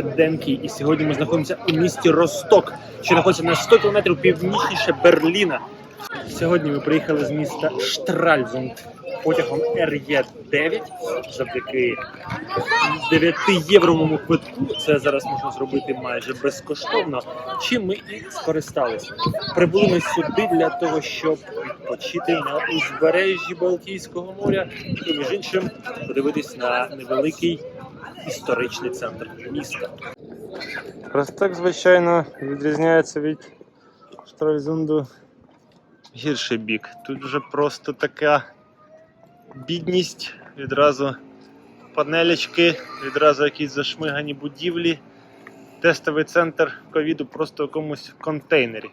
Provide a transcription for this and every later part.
Це Демкі, і сьогодні ми знаходимося у місті Росток, що знаходиться на 100 кілометрів північніше Берліна. Сьогодні ми приїхали з міста Штральзунд потягом РЄ-9 завдяки 9-євровому квитку. Це зараз можна зробити майже безкоштовно. Чим ми і скористалися. Прибули ми сюди для того, щоб відпочити на узбережжі Балтійського моря і між іншим подивитись на невеликий історичний центр міста. Росток, звичайно, відрізняється від Штральзунду гірший бік. Тут вже просто така бідність, відразу панелечки, відразу якісь зашмигані будівлі. Тестовий центр ковіду просто в якомусь контейнері.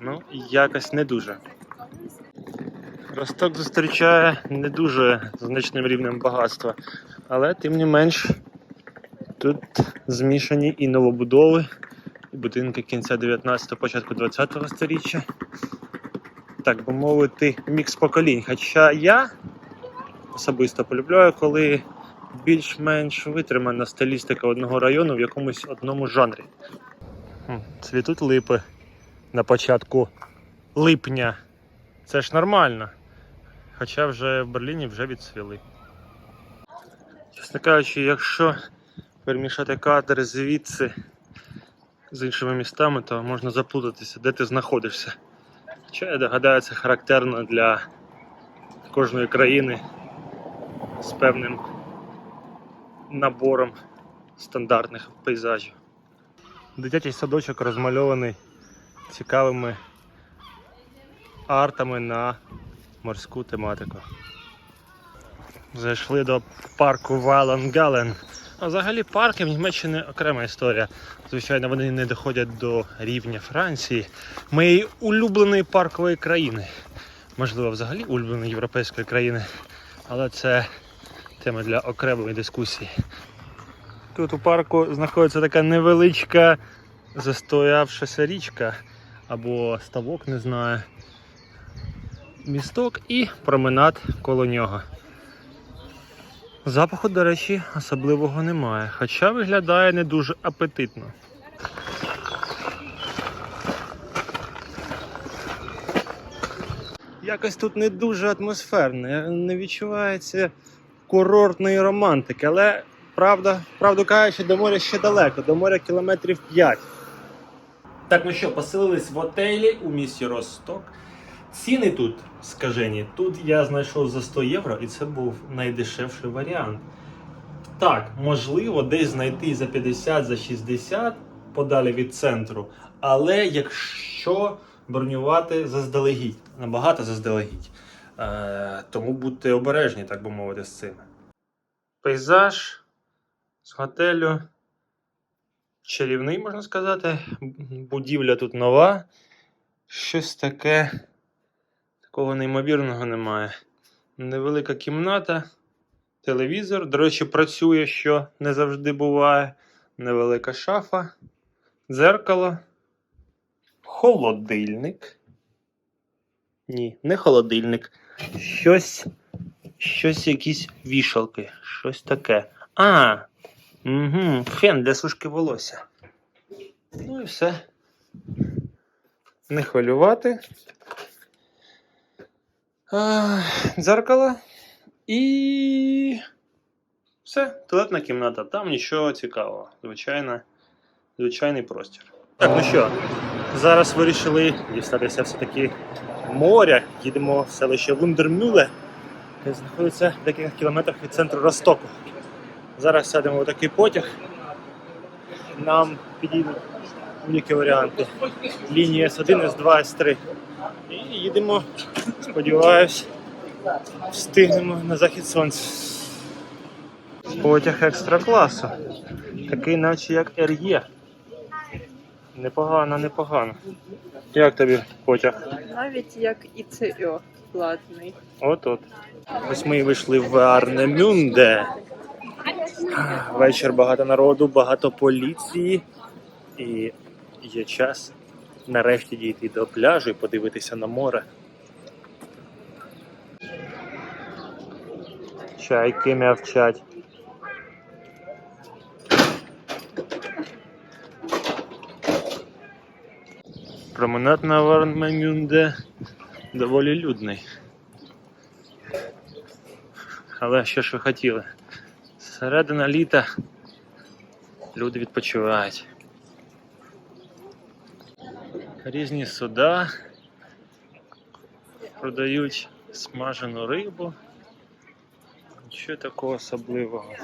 Ну, якось не дуже. Росток зустрічає не дуже значним рівнем багатства, але тим не менш тут змішані і новобудови, і будинки кінця 19-го, початку 20-го століття. Так би мовити, мікс поколінь. Хоча я особисто полюбляю, коли більш-менш витримана стилістика одного району в якомусь одному жанрі. Цвітуть липи на початку липня. Це ж нормально. Хоча вже в Берліні вже відцвіли. Чесно кажучи, якщо перемішати кадри звідси з іншими містами, то можна заплутатися, де ти знаходишся. Хоча я догадаю, це характерно для кожної країни з певним набором стандартних пейзажів. Дитячий садочок розмальований цікавими артами на морську тематику. Зайшли до парку Валангален. А взагалі парки в Німеччині окрема історія. Звичайно, вони не доходять до рівня Франції, моєї улюбленої паркової країни. Можливо, взагалі улюбленої європейської країни, але це тема для окремої дискусії. Тут у парку знаходиться така невеличка застоявшася річка або ставок, не знаю. Місток і променад коло нього. Запаху, до речі, особливого немає, хоча виглядає не дуже апетитно. Якось тут не дуже атмосферно, не відчувається курортної романтики, але правда, правду кажучи, до моря ще далеко, до моря кілометрів 5. Так, ну що, поселились в отелі у місті Росток. Ціни тут скажені. Тут я знайшов за 100 євро, і це був найдешевший варіант. Так, можливо, десь знайти за 50, за 60 подалі від центру. Але якщо бронювати заздалегідь, набагато заздалегідь. Е, тому будьте обережні, так би мовити, з цим. Пейзаж з готелю. Чарівний, можна сказати. Будівля тут нова. Щось таке. Такого неймовірного немає. Невелика кімната, телевізор. До речі, працює, що не завжди буває. Невелика шафа, дзеркало, холодильник. Ні, не холодильник. Щось, щось, якісь вішалки, щось таке. А, угу, фен для сушки волосся. Ну і все. Не хвилювати. А, дзеркало і все, туалетна кімната. Там нічого цікавого. Звичайно, звичайний простір. Так, ну що, зараз вирішили дістатися все-таки моря. Їдемо в селище Вундермюле, яке знаходиться в декілька кілометрах від центру Ростоку. Зараз сядемо в такий потяг. Нам підійдуть будь-які варіанти. Лінії С1, С2, С3. І їдемо, сподіваюсь, встигнемо на захід сонця. Потяг екстра класу. Такий, наче як РЄ. Непогано, непогано. Як тобі потяг? Навіть як ІЦО платний. От-от. Ось ми і вийшли в Арнемюнде. Вечір багато народу, багато поліції. І є час нарешті дійти до пляжу і подивитися на море. Чайки м'явчать. Променад на Варнменюнде доволі людний. Але що ж ви хотіли? Середина літа люди відпочивають. Різні суда продають смажену рибу. Нічого такого особливого.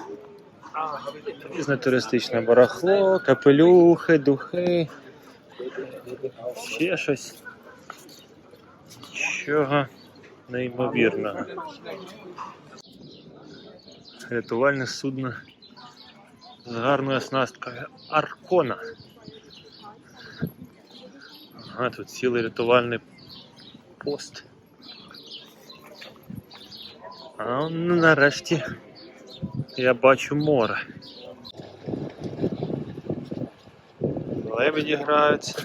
Різне туристичне барахло, капелюхи, духи, ще щось. Нічого неймовірного. Рятувальне судно з гарною оснасткою Аркона. Ага, тут цілий рятувальний пост. А ну, нарешті я бачу море. Лебеді граються.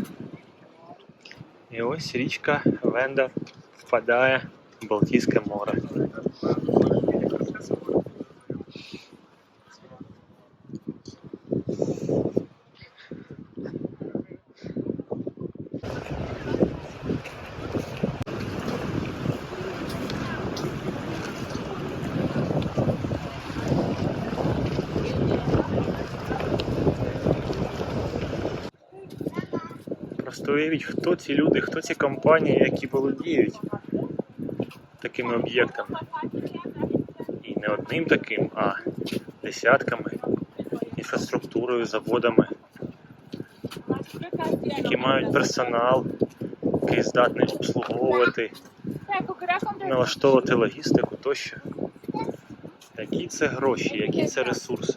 І ось річка Вендер впадає в Балтійське море. Уявіть, хто ці люди, хто ці компанії, які володіють такими об'єктами. І не одним таким, а десятками, інфраструктурою, заводами, які мають персонал, який здатний обслуговувати, налаштовувати логістику тощо. Які це гроші, які це ресурси.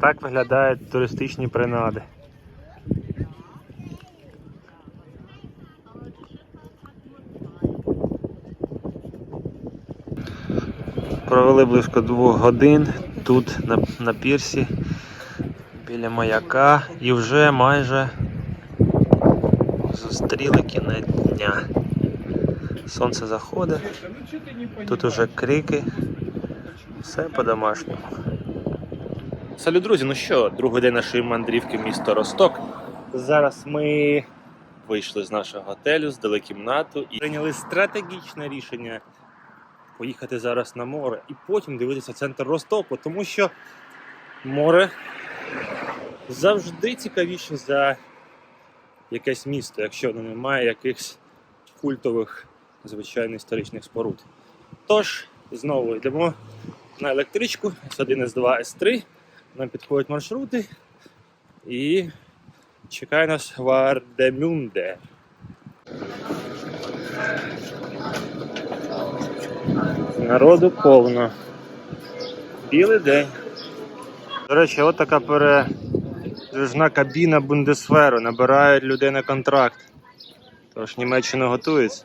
Так виглядають туристичні принади. Провели близько двох годин тут на, на пірсі біля маяка і вже майже зустріли кінець дня. Сонце заходить, тут уже крики, все по-домашньому. Салют, друзі, ну що, другий день нашої мандрівки в місто Росток. Зараз ми вийшли з нашого готелю, здали кімнату і прийняли стратегічне рішення поїхати зараз на море і потім дивитися центр Ростоку, тому що море завжди цікавіше за якесь місто, якщо воно не має якихось культових звичайно історичних споруд. Тож, знову йдемо на електричку С1, С2, С3 нам підходять маршрути і чекає нас Вардемюнде. Народу повно. Білий день. До речі, от така передвижна кабіна Бундесферу. Набирають людей на контракт. Тож Німеччина готується.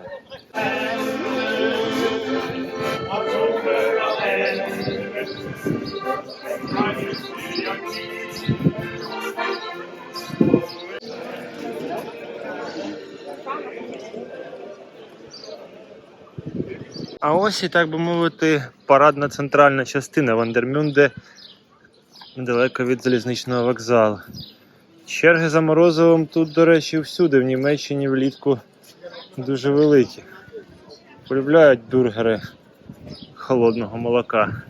А ось і так би мовити, парадна центральна частина Вандермюнде недалеко від залізничного вокзалу. Черги за морозивом тут, до речі, всюди, в Німеччині влітку дуже великі. Полюбляють бюргери холодного молока.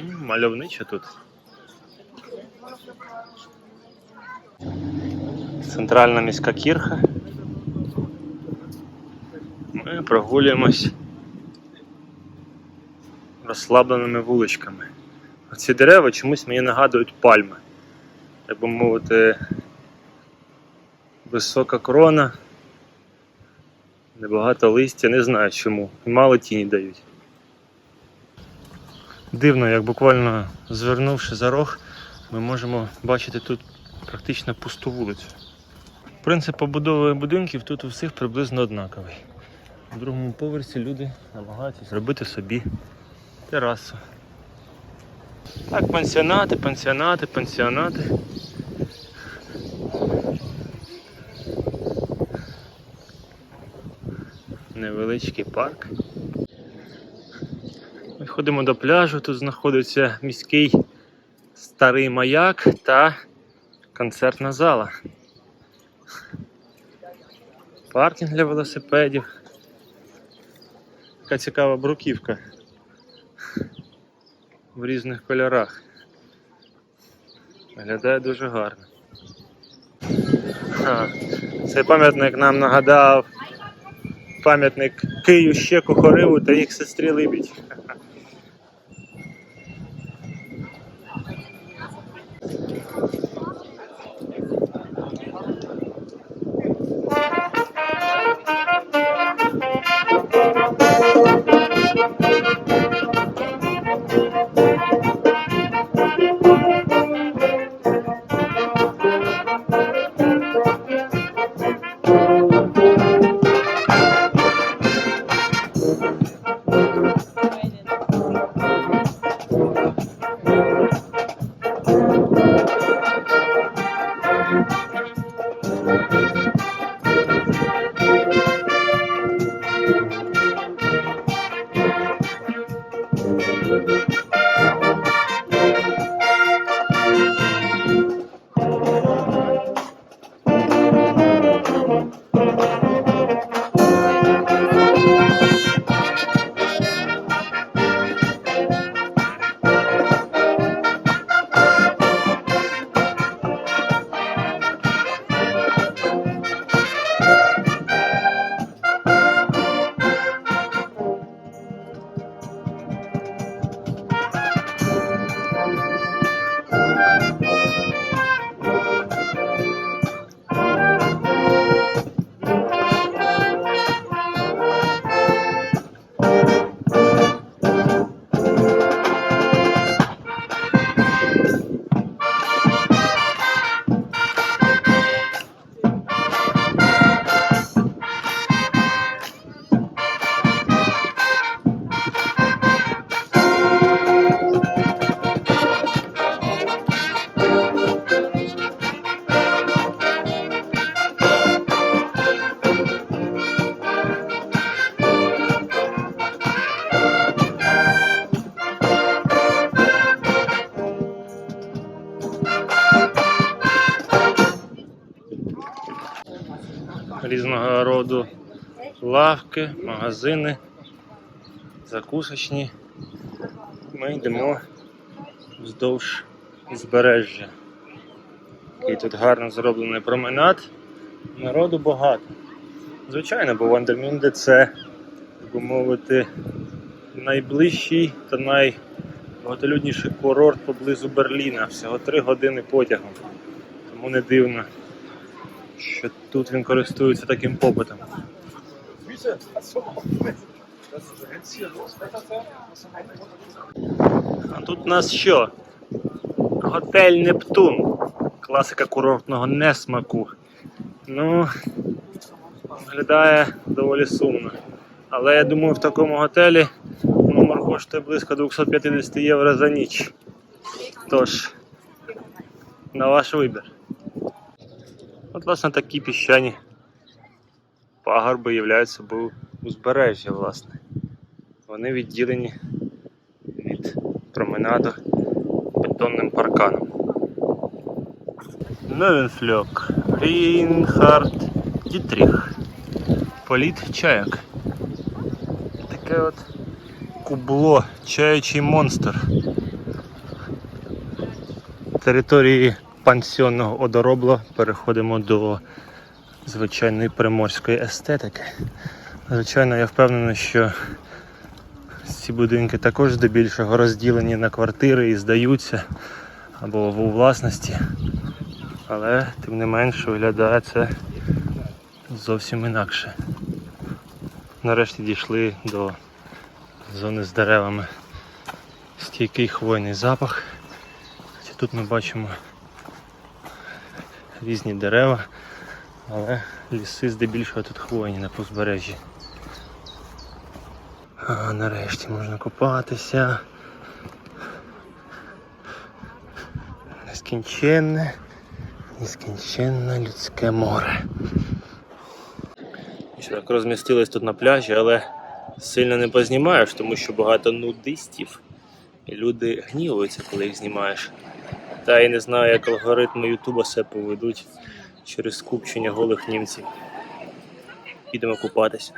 М, Мальовничо тут. Центральна міська кірха. Ми прогулюємось розслабленими вуличками. Ці дерева чомусь мені нагадують пальми. Так би мовити, висока крона, небагато листя, не знаю чому. Мало тіні дають. Дивно, як буквально звернувши за рог, ми можемо бачити тут практично пусту вулицю. Принцип побудови будинків тут у всіх приблизно однаковий. На другому поверсі люди намагаються зробити собі терасу. Так, пансіонати, пансіонати, пансіонати. Невеличкий парк. Ми ходимо до пляжу, тут знаходиться міський старий маяк та концертна зала. Паркінг для велосипедів. Така цікава бруківка в різних кольорах. Виглядає дуже гарно. Цей пам'ятник нам нагадав пам'ятник Кию Щеку Хориву та їх сестрі Либідь. Різного роду лавки, магазини, закусочні. Ми йдемо вздовж узбережжя. Який тут гарно зроблений променад. Народу багато. Звичайно, бо Вандермюнде це, так би мовити, найближчий та найбагатолюдніший курорт поблизу Берліна. Всього 3 години потягом. Тому не дивно, що тут він користується таким попитом. А тут у нас що? Готель Нептун. Класика курортного несмаку. Ну, виглядає доволі сумно. Але я думаю, в такому готелі номер коштує близько 250 євро за ніч. Тож, на ваш вибір. От, власне, такі піщані пагорби являють собою узбережжя, власне. Вони відділені від променаду бетонним парканом. Новенфльок, Рінхард, Дітріх, Політ чаяк. Таке от кубло, чаючий монстр. Території пансіонного одоробла переходимо до звичайної приморської естетики. Звичайно, я впевнений, що ці будинки також здебільшого розділені на квартири і здаються або у власності. Але тим не менш виглядає це зовсім інакше. Нарешті дійшли до зони з деревами. Стійкий хвойний запах. Тут ми бачимо різні дерева, але ліси здебільшого тут хвойні на узбережжі. А, нарешті можна купатися. нескінченне, нескінченне людське море. Так розмістились тут на пляжі, але сильно не познімаєш, тому що багато нудистів. І люди гнівуються, коли їх знімаєш. Та я не знаю, як алгоритми Ютуба себе поведуть через скупчення голих німців. Підемо купатися.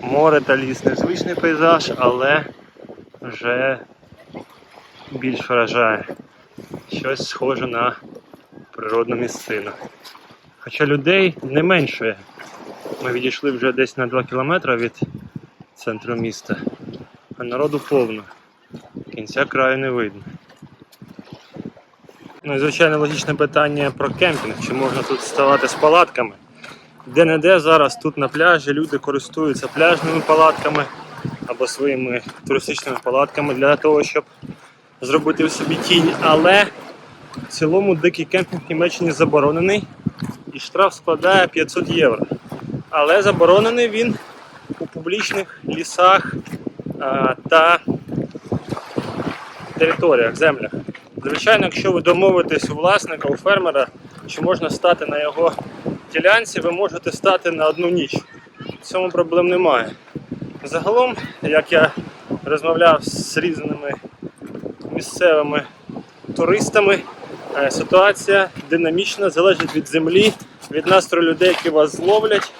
Море та ліс незвичний пейзаж, але вже більш вражає. Щось схоже на природну місцину. Хоча людей не меншує. Ми відійшли вже десь на 2 кілометри від центру міста, а народу повно. Кінця краю не видно. Ну звичайно логічне питання про кемпінг, чи можна тут ставати з палатками. Де-не-де зараз тут на пляжі люди користуються пляжними палатками або своїми туристичними палатками для того, щоб зробити в собі тінь. Але в цілому дикий кемпінг в Німеччині заборонений і штраф складає 500 євро. Але заборонений він у публічних лісах а, та територіях, землях. Звичайно, якщо ви домовитесь у власника, у фермера, чи можна стати на його ділянці, ви можете стати на одну ніч. В цьому проблем немає. Загалом, як я розмовляв з різними місцевими туристами, е, ситуація динамічна, залежить від землі, від настрою людей, які вас зловлять,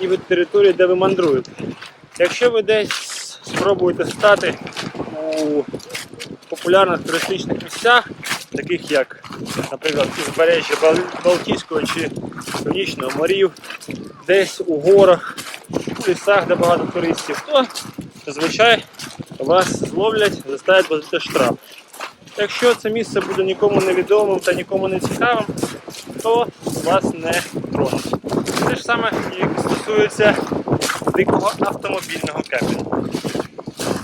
і від території, де ви мандруєте. Якщо ви десь спробуєте стати у популярних туристичних місцях, таких як, наприклад, узбережжя Балтійського чи Північного морів, десь у горах, у лісах, де багато туристів, то зазвичай вас зловлять, заставлять платити штраф. Якщо це місце буде нікому невідомим та нікому не цікавим, то вас не тронуть. Те ж саме і стосується дикого автомобільного кемпінгу.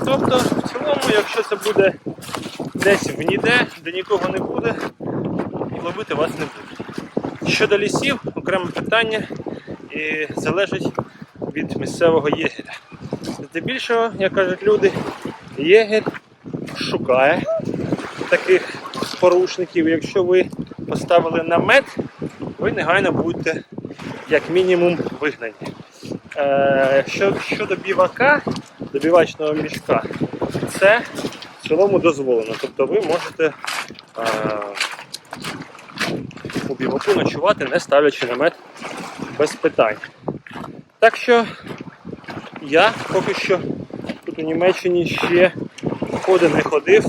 Тобто, в цілому, якщо це буде десь в ніде, де нікого не буде, і ловити вас не будуть. Щодо лісів, окреме питання і залежить від місцевого єгеря. Здебільшого, як кажуть люди, єгер шукає таких порушників. Якщо ви поставили намет, ви негайно будете як мінімум вигнані. Е, що, щодо бівака, добівачного мішка, це в цілому дозволено. Тобто ви можете е, у біваку ночувати, не ставлячи намет без питань. Так що я поки що тут у Німеччині ще ходи не ходив,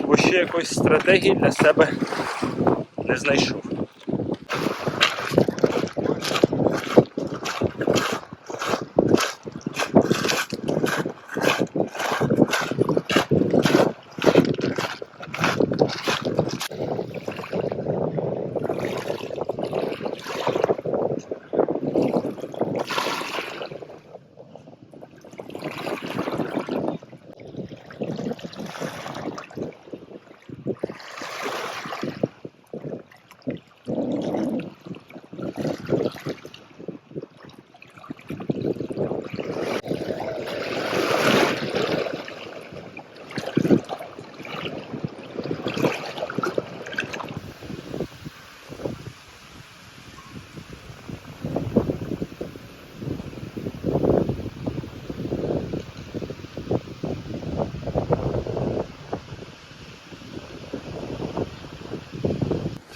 бо ще якоїсь стратегії для себе не знайшов.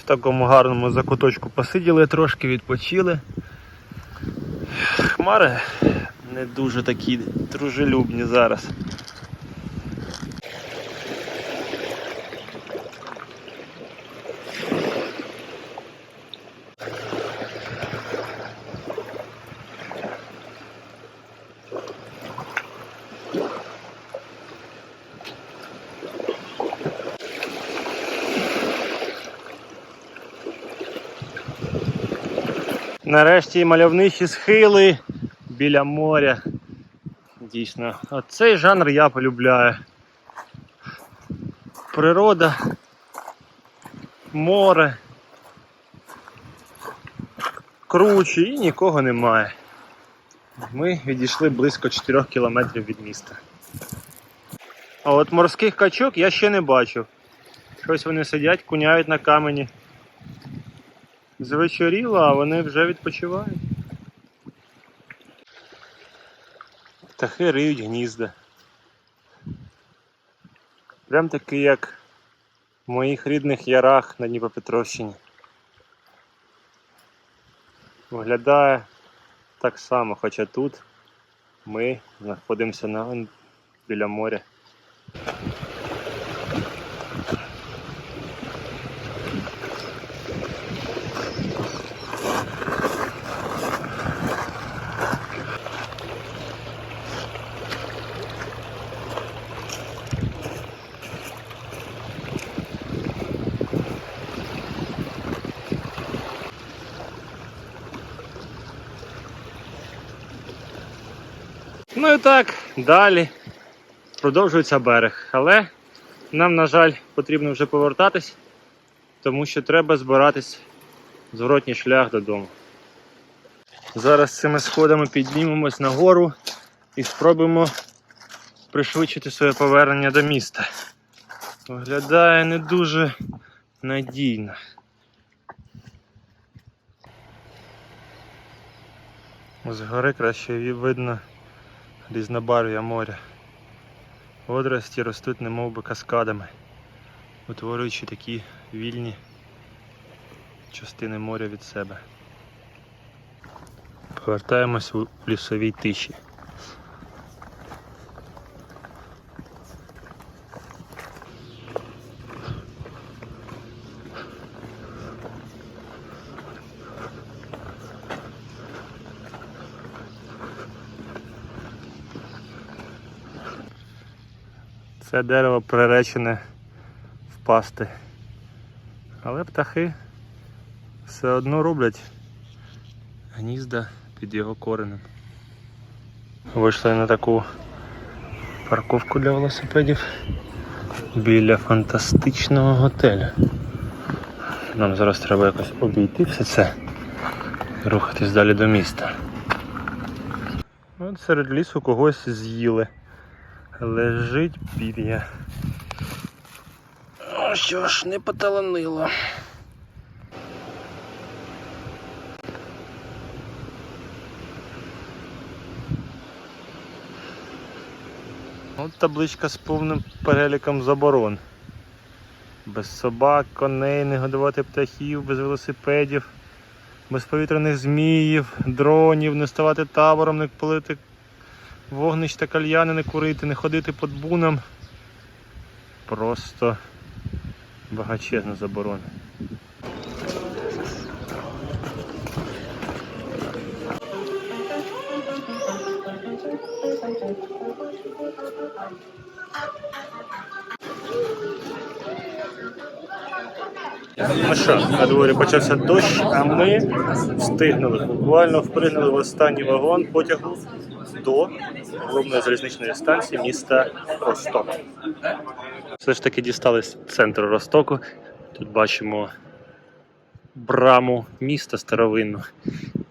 В такому гарному закуточку посиділи трошки, відпочили. Хмари не дуже такі дружелюбні зараз. Нарешті мальовничі схили біля моря. Дійсно, оцей жанр я полюбляю. Природа, море, круче і нікого немає. Ми відійшли близько 4 кілометрів від міста. А от морських качок я ще не бачив. Щось вони сидять, куняють на камені. Звечоріло, а вони вже відпочивають. Птахи риють гнізда. Прям таки, як в моїх рідних ярах на Дніпропетровщині. Виглядає так само, хоча тут ми знаходимося на біля моря. Так, далі продовжується берег. Але нам, на жаль, потрібно вже повертатись, тому що треба збиратись зворотній шлях додому. Зараз цими сходами піднімемось нагору і спробуємо пришвидшити своє повернення до міста. Виглядає не дуже надійно. Згори краще її видно різнобарв'я моря. Водорості ростуть немов би каскадами, утворюючи такі вільні частини моря від себе. Повертаємось у лісовій тиші. Це дерево приречене впасти. Але птахи все одно роблять гнізда під його коренем. Вийшли на таку парковку для велосипедів біля фантастичного готелю. Нам зараз треба якось обійти все це і рухатись далі до міста. От серед лісу когось з'їли. Лежить пір'я. О, що ж, не поталанило. От табличка з повним переліком заборон. Без собак, коней, не годувати птахів, без велосипедів, без повітряних зміїв, дронів, не ставати табором, не палити вогнищ та кальяни, не курити, не ходити під бунам. Просто багачезна заборона. Ну що, на дворі почався дощ, а ми встигнули. Буквально впригнули в останній вагон потягу до головної залізничної станції міста Росток. Все ж таки дістались центру Ростоку. Тут бачимо браму міста старовинну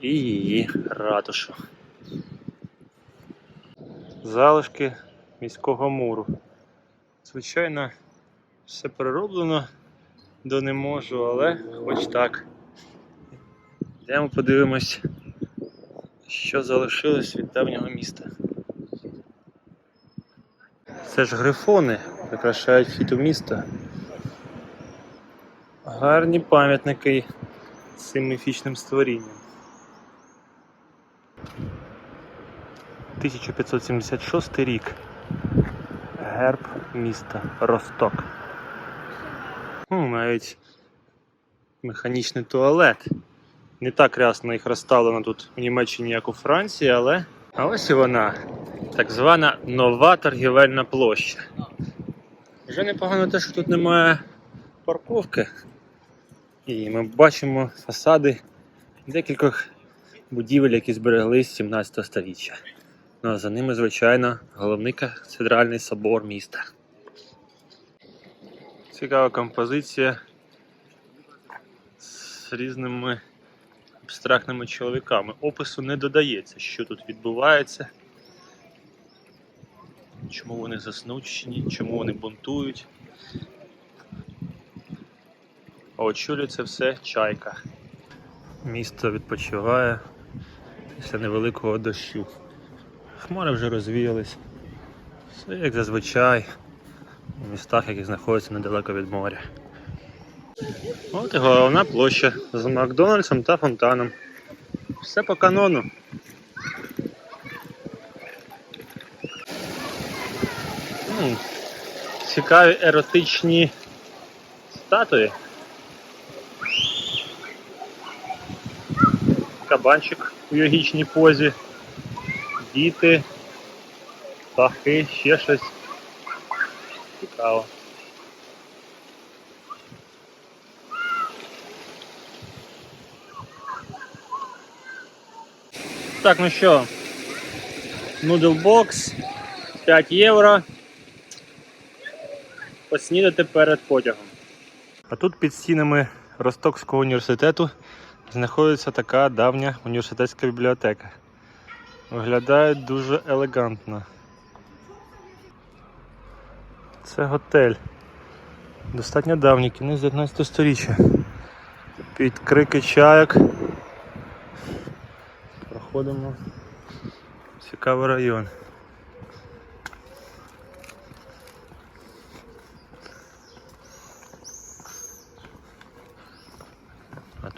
і її ратушу. Залишки міського муру. Звичайно, все перероблено до не можу, але хоч так. Йдемо подивимось, що залишилось від давнього міста. Ж грифони прикрашають вхід у місто. Гарні пам'ятники цим міфічним створінням. 1576 рік. Герб міста Росток. Ну, навіть механічний туалет. Не так рясно їх розставлено тут в Німеччині, як у Франції, але а ось і вона. Так звана нова торгівельна площа. Вже непогано те, що тут немає парковки. І ми бачимо фасади декількох будівель, які збереглись з 17 століття. Ну а за ними, звичайно, головний кафедральний собор міста. Цікава композиція з різними абстрактними чоловіками. Опису не додається, що тут відбувається, чому вони засмучені, чому вони бунтують. А очолює це все чайка. Місто відпочиває після невеликого дощу. Хмари вже розвіялись. Все як зазвичай у містах, які знаходяться недалеко від моря. От і головна площа з Макдональдсом та фонтаном. Все по канону. Цікаві еротичні статуї. Кабанчик у йогічній позі. Діти, птахи, ще щось. Цікаво. Так, ну що, нудлбокс 5 євро. Поснідати перед потягом. А тут під стінами Ростокського університету знаходиться така давня університетська бібліотека. Виглядає дуже елегантно. Це готель. Достатньо давній, кінець 19 сторіччя. Під крики чайок. Проходимо. Цікавий район.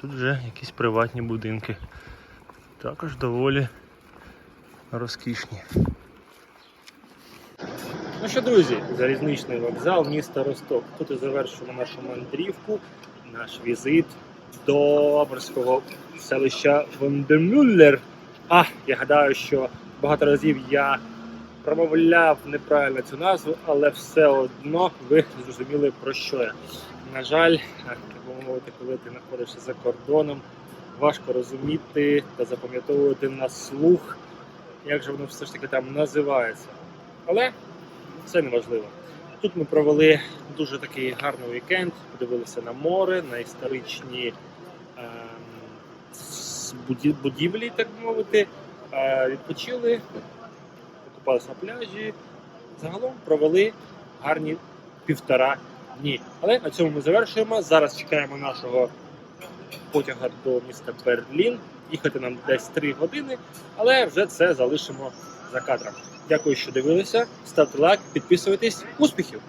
Тут вже якісь приватні будинки. Також доволі розкішні. Ну що, друзі, залізничний вокзал міста Росток. Тут і завершуємо нашу мандрівку, наш візит до морського селища Вондемюллер. А, я гадаю, що багато разів я промовляв неправильно цю назву, але все одно ви зрозуміли про що я. На жаль, би мовити, коли ти знаходишся за кордоном, важко розуміти та запам'ятовувати на слух, як же воно все ж таки там називається. Але це не важливо. Тут ми провели дуже такий гарний вікенд, подивилися на море, на історичні ем, будівлі, так мовити, е, відпочили, покупалися на пляжі. Загалом провели гарні півтора дні. Але на цьому ми завершуємо. Зараз чекаємо нашого потяга до міста Берлін. Їхати нам десь 3 години, але вже це залишимо за кадром. Дякую, що дивилися. Ставте лайк, підписуйтесь. Успіхів!